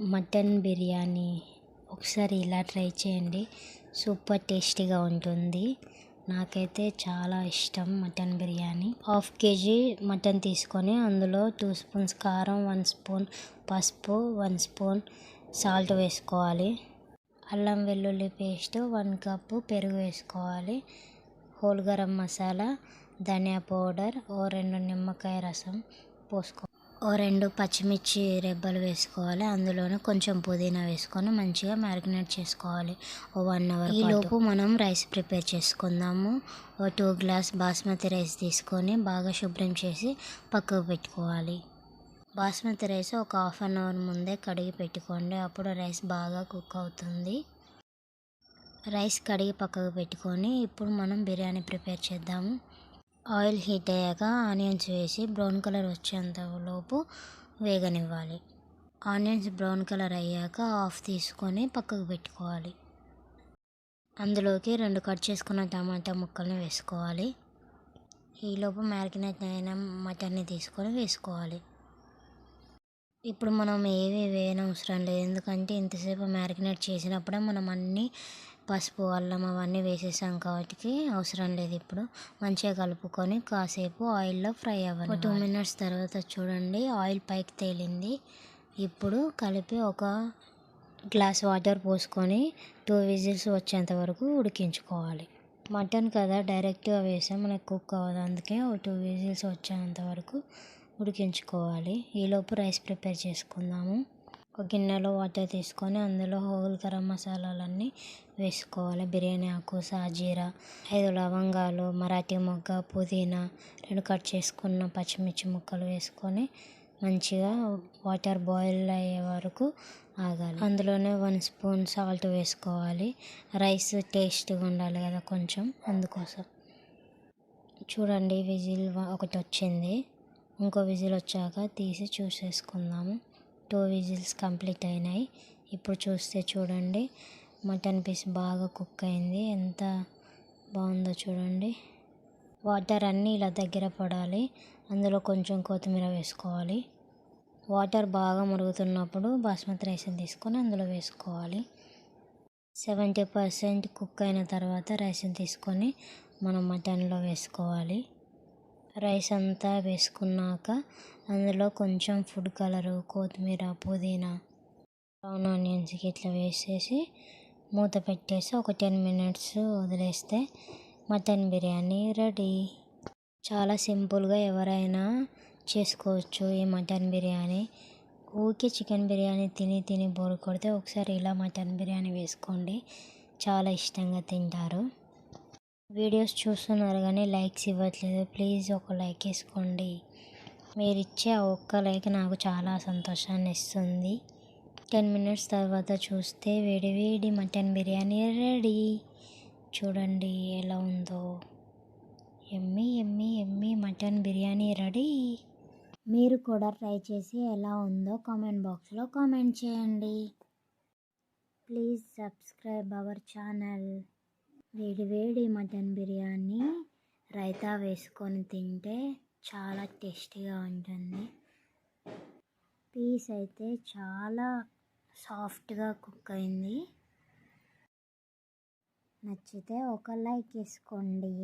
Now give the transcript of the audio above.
Mutton biryani ఒకసారి ఇలా try చేయండి. సూపర్ టేస్టీగా ఉంటుంది. నాకైతే చాలా ఇష్టం mutton biryani. Half kg mutton తీసుకొని అందులో టూ స్పూన్స్ కారం వన్ స్పూన్ పసుపు వన్ స్పూన్ సాల్ట్ వేసుకోవాలి. అల్లం వెల్లుల్లి పేస్ట్ వన్ కప్పు పెరుగు వేసుకోవాలి. హోల్ గరం మసాలా ధనియా పౌడర్ ఓ రెండు నిమ్మకాయ రసం పోసుకో ఓ రెండు పచ్చిమిర్చి రెబ్బలు వేసుకోవాలి. అందులోనే కొంచెం పుదీనా వేసుకొని మంచిగా మ్యారినేట్ చేసుకోవాలి. ఓ వన్ అవర్ ఈలోపు మనం రైస్ ప్రిపేర్ చేసుకుందాము. ఓ టూ గ్లాస్ బాస్మతి రైస్ తీసుకొని బాగా శుభ్రం చేసి పక్కకు పెట్టుకోవాలి. బాస్మతి రైస్ ఒక హాఫ్ అన్ అవర్ ముందే కడిగి పెట్టుకోండి. అప్పుడు రైస్ బాగా కుక్ అవుతుంది. రైస్ కడిగి పక్కకు పెట్టుకొని ఇప్పుడు మనం బిర్యానీ ప్రిపేర్ చేద్దాము. ఆయిల్ హీట్ అయ్యాక ఆనియన్స్ వేసి బ్రౌన్ కలర్ వచ్చేంత లోపు వేగనివ్వాలి. ఆనియన్స్ బ్రౌన్ కలర్ అయ్యాక ఆఫ్ తీసుకొని పక్కకు పెట్టుకోవాలి. అందులోకి రెండు కట్ చేసుకున్న టమాటా ముక్కల్ని వేసుకోవాలి. ఈలోపు మ్యారినేట్ అయిన మటన్ని తీసుకొని వేసుకోవాలి. ఇప్పుడు మనం ఏవి వేయనవసరం లేదు. ఎందుకంటే ఇంతసేపు మ్యారినేట్ చేసినప్పుడే మనం అన్నీ పసుపు అల్లం అవన్నీ వేసేసాం కాబట్టి అవసరం లేదు ఇప్పుడు. మంచిగా కలుపుకొని కాసేపు ఆయిల్లో ఫ్రై అవ్వాలి. టూ మినిట్స్ తర్వాత చూడండి ఆయిల్ పైకి తేలింది. ఇప్పుడు కలిపి ఒక గ్లాస్ వాటర్ పోసుకొని టూ విజిల్స్ వచ్చేంత వరకు ఉడికించుకోవాలి. మటన్ కదా డైరెక్ట్గా వేసాం మనకు కుక్ అవ్వదు అందుకే ఒక టూ విజిల్స్ వచ్చేంత వరకు ఉడికించుకోవాలి. ఈలోపు రైస్ ప్రిపేర్ చేసుకుందాము. ఒక గిన్నెలో వాటర్ తీసుకొని అందులో హోల్ గరం మసాలాలన్నీ వేసుకోవాలి. బిర్యానీ ఆకు సాజీరా ఐదు లవంగాలు మరాఠీ మొగ్గ పుదీనా రెండు కట్ చేసుకున్న పచ్చిమిర్చి ముక్కలు వేసుకొని మంచిగా వాటర్ బాయిల్ అయ్యే వరకు ఆగాలి. అందులోనే వన్ స్పూన్ సాల్ట్ వేసుకోవాలి. రైస్ టేస్ట్గా ఉండాలి కదా కొంచెం అందుకోసం. చూడండి విజిల్ ఒకటి వచ్చింది. ఇంకో విజిల్ వచ్చాక తీసి చూసేసుకుందాము. టూ విజిల్స్ కంప్లీట్ అయినాయి. ఇప్పుడు చూస్తే చూడండి మటన్ పీస్ బాగా కుక్ అయింది. ఎంత బాగుందో చూడండి. వాటర్ అన్నీ ఇలా దగ్గర పడాలి. అందులో కొంచెం కొత్తిమీర వేసుకోవాలి. వాటర్ బాగా మరుగుతున్నప్పుడు బాస్మతి రైస్ తీసుకొని అందులో వేసుకోవాలి. సెవెంటీ పర్సెంట్ కుక్ అయిన తర్వాత రైస్ని తీసుకొని మనం మటన్లో వేసుకోవాలి. రైస్ అంతా వేసుకున్నాక అందులో కొంచెం ఫుడ్ కలరు కొత్తిమీర పుదీనా బ్రౌన్ ఆనియన్స్కి ఇట్లా వేసేసి మూత పెట్టేసి ఒక టెన్ మినిట్స్ వదిలేస్తే మటన్ బిర్యానీ రెడీ. చాలా సింపుల్గా ఎవరైనా చేసుకోవచ్చు ఈ మటన్ బిర్యానీ. ఊరికే చికెన్ బిర్యానీ తిని తిని బోరు కొడితే ఒకసారి ఇలా మటన్ బిర్యానీ వేసుకోండి. చాలా ఇష్టంగా తింటారు. వీడియోస్ చూస్తున్నారు కానీ లైక్స్ ఇవ్వట్లేదు. ప్లీజ్ ఒక లైక్ వేసుకోండి. మీరు ఇచ్చే ఆ ఒక్క లైక్ నాకు చాలా సంతోషాన్ని ఇస్తుంది. టెన్ మినిట్స్ తర్వాత చూస్తే వేడి వేడి మటన్ బిర్యానీ రెడీ. చూడండి ఎలా ఉందో. ఎమ్మి ఎమ్మి ఎమ్మి మటన్ బిర్యానీ రెడీ. మీరు కూడా ట్రై చేసి ఎలా ఉందో కామెంట్ బాక్స్లో కామెంట్ చేయండి. Please subscribe our channel. వేడివేడి మటన్ బిర్యానీ రైతా వేసుకొని తింటే చాలా టేస్టీగా ఉంటుంది. పీస్ అయితే చాలా సాఫ్ట్గా కుక్ అయింది. నచ్చితే ఒక లైక్ వేసుకోండి.